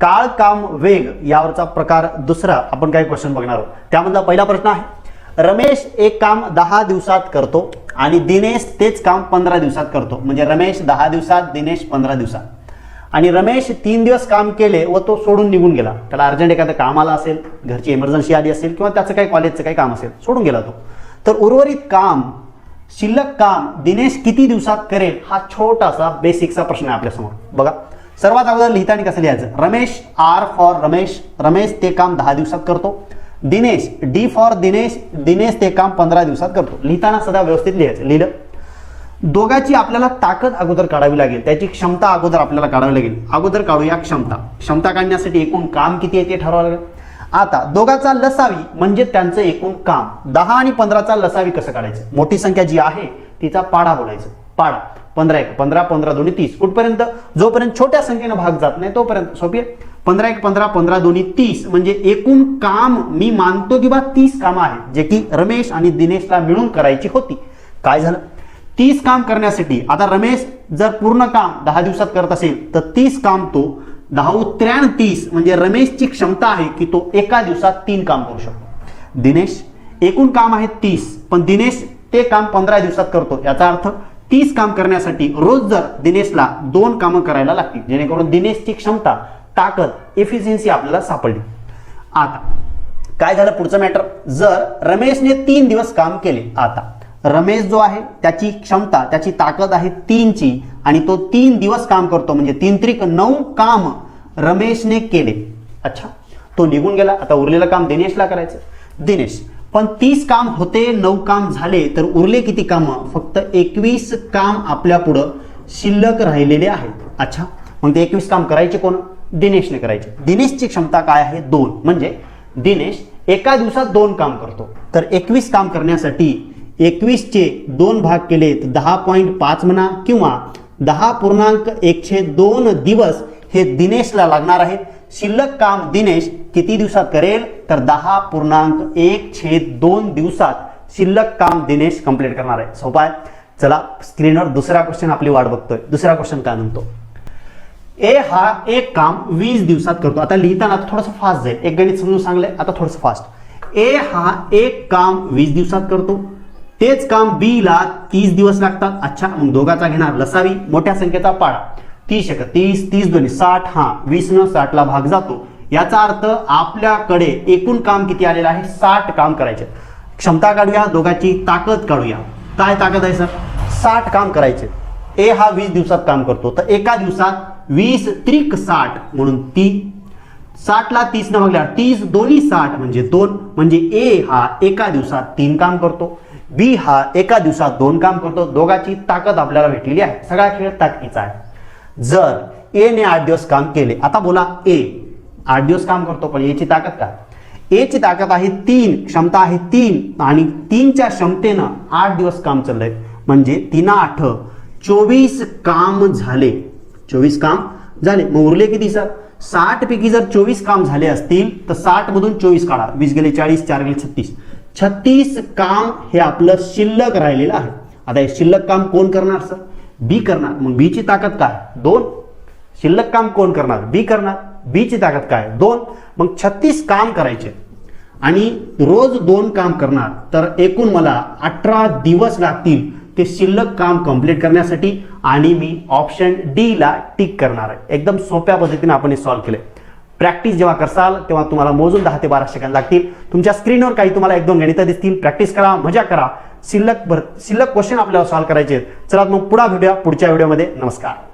काळ काम वेग यावरचा प्रकार दुसरा आपण काही क्वेश्चन बघणार आहोत. त्यामधला पहिला प्रश्न आहे रमेश एक काम दहा दिवसात करतो आणि दिनेश तेच काम पंधरा दिवसात करतो. म्हणजे रमेश दहा दिवसात दिनेश पंधरा दिवसात. आणि रमेश तीन दिवस काम केले व तो सोडून निघून गेला. त्याला अर्जंट एखादं कामाला असेल घरची इमर्जन्सी आली असेल किंवा त्याचं काही कॉलेजचं काही काम असेल सोडून गेला तो. तर उर्वरित काम शिल्लक काम दिनेश किती दिवसात करेल हा छोटासा बेसिकचा प्रश्न आहे आपल्यासमोर. बघा. सर्वात अगोदर लिहिताना कसं लिहायचं? Ramesh R for Ramesh. Ramesh ते काम दहा दिवसात करतो. Dinesh D for Dinesh. Dinesh ते काम पंधरा दिवसात करतो. लिहिताना सदा व्यवस्थित लिहायचं. लिहिलं. दोघाची आपल्याला ताकद अगोदर काढावी लागेल. त्याची क्षमता अगोदर आपल्याला काढावी लागेल. अगोदर काढूया क्षमता. क्षमता काढण्यासाठी एकूण काम किती आहे ते ठरवावं लागेल. आता दोघाचा लसावी म्हणजे त्यांचं एकूण काम. दहा आणि पंधराचा लसावी कसं काढायचं? मोठी संख्या जी आहे तिचा पाडा बोलायचं. पाडा पंधरा एक पंधरा पंधरा दोन्ही तीस. कुठपर्यंत? जोपर्यंत छोट्या संख्येनं भाग जात नाही तोपर्यंत. सोपी आहे? पंधरा एक पंधरा पंधरा दोन्ही तीस. म्हणजे एकूण काम मी मानतो की बा तीस कामं आहेत जे की रमेश आणि दिनेशला मिळून करायची होती. काय झालं? तीस काम करण्यासाठी आता रमेश जर पूर्ण काम दहा दिवसात करत असेल तर तीस काम तो दहा त्र्याण तीस म्हणजे रमेशची क्षमता आहे की तो एका दिवसात तीन काम करू शकतो. दिनेश एकूण काम आहे तीस पण दिनेश ते काम पंधरा दिवसात करतो याचा अर्थ तीस काम करण्यासाठी रोज जर दिनेशला दोन कामं करायला लागतील जेणेकरून दिनेशची क्षमता ताकद एफिशियन्सी आपल्याला सापडली. आता काय झालं पुढचं मॅटर जर रमेशने तीन दिवस काम केले आता रमेश जो आहे त्याची क्षमता त्याची ताकद आहे तीनची आणि तो तीन दिवस काम करतो म्हणजे तीन त्रिक नऊ काम रमेशने केले. अच्छा तो निघून गेला आता उरलेलं काम दिनेशला करायचं. दिनेश पण तीस काम होते नऊ काम झाले तर उरले किती काम? फक्त एकवीस काम आपल्या पुढं शिल्लक राहिलेले आहेत. अच्छा मग ते एकवीस काम करायचे कोण? दिनेशने करायचे. दिनेशची क्षमता काय आहे? दोन. म्हणजे दिनेश एका दिवसात दोन काम करतो. तर एकवीस काम करण्यासाठी एकवीसचे दोन भाग केलेत दहा पॉईंट पाच म्हणा किंवा दहा पूर्णांक एकशे दोन दिवस हे दिनेशला लागणार आहेत. शिल्लक काम दिनेश किती दिवसात करेल? तर दहा पूर्णांक एक छेद दोन दिवसात शिल्लक काम दिनेश कंप्लीट करणार आहे. सोपा आहे? चला स्क्रीनवर दुसरा क्वेश्चन आपली वाट बघतोय. दुसरा क्वेश्चन काय म्हणतो? ए हा एक काम वीस दिवसात करतो. आता लिहिताना आता थोडंसं फास्ट जाईल. एक गणित समजून सांगले आता थोडंसं फास्ट ए हा एक काम वीस दिवसात करतो. तेच काम बी ला तीस दिवस लागतात. अच्छा मग दोघाचा घेणार लसावी मोठ्या संख्येचा पाडा. तीस एक तीस तीस दोन्ही साठ हा वीस न साठला भाग जातो. याचा अर्थ आपल्याकडे एकूण काम किती आलेलं आहे? साठ काम करायचे. क्षमता काढूया दोघांची ताकद काढूया. काय ताकद आहे सर? साठ काम करायचे. ए हा वीस दिवसात काम करतो. तर एका दिवसात वीस त्रिक साठ म्हणून ती साठला तीस न भागल्या तीस दोन्ही साठ म्हणजे दोन. म्हणजे ए हा एका दिवसात तीन काम करतो. बी हा एका दिवसात दोन काम करतो. दोघांची ताकद आपल्याला भेटलेली आहे. सगळा खेळ ताकदीचा आहे. जर ए ने आठ दिवस काम केले आता बोला ए आठ दिवस काम करतो पण याची ताकद काय ए ची ताकद आहे तीन क्षमता आहे तीन आणि तीनच्या क्षमतेनं आठ दिवस काम चाललंय. म्हणजे तीन आठ चोवीस काम झाले. चोवीस काम झाले. मग उरले किती सर? साठ पैकी जर चोवीस काम झाले असतील तर साठ मधून चोवीस काढा. वीस गेले चाळीस चार गेले छत्तीस. छत्तीस काम हे आपलं शिल्लक राहिलेलं आहे. आता हे शिल्लक काम कोण करणार सर? बी करणार. मग बी ची ताकद काय? दोन. शिल्लक काम कोण करणार? बी करणार. बी ची ताकद काय? दोन. मग छत्तीस काम करायचे. आणि रोज दोन काम करणार. तर एकूण मला अठरा दिवस लागतील ते शिल्लक काम कंप्लीट करण्यासाठी आणि मी ऑप्शन डी ला टिक करणार. आहे एकदम सोप्या पद्धतीने आपण हे सॉल्व्ह केलंय. प्रॅक्टिस जेव्हा करसाल तेव्हा तुम्हाला मोजून दहा ते बारा सेकंद लागतील. तुमच्या स्क्रीनवर काही तुम्हाला एक दोन गणितं दिसतील. प्रॅक्टिस करा मजा करा. शिल्लक भर शिल्लक क्वेश्चन आपल्याला सॉल्व्ह करायचे आहेत. चला मग पुढा भेटूया पुढच्या व्हिडिओमध्ये नमस्कार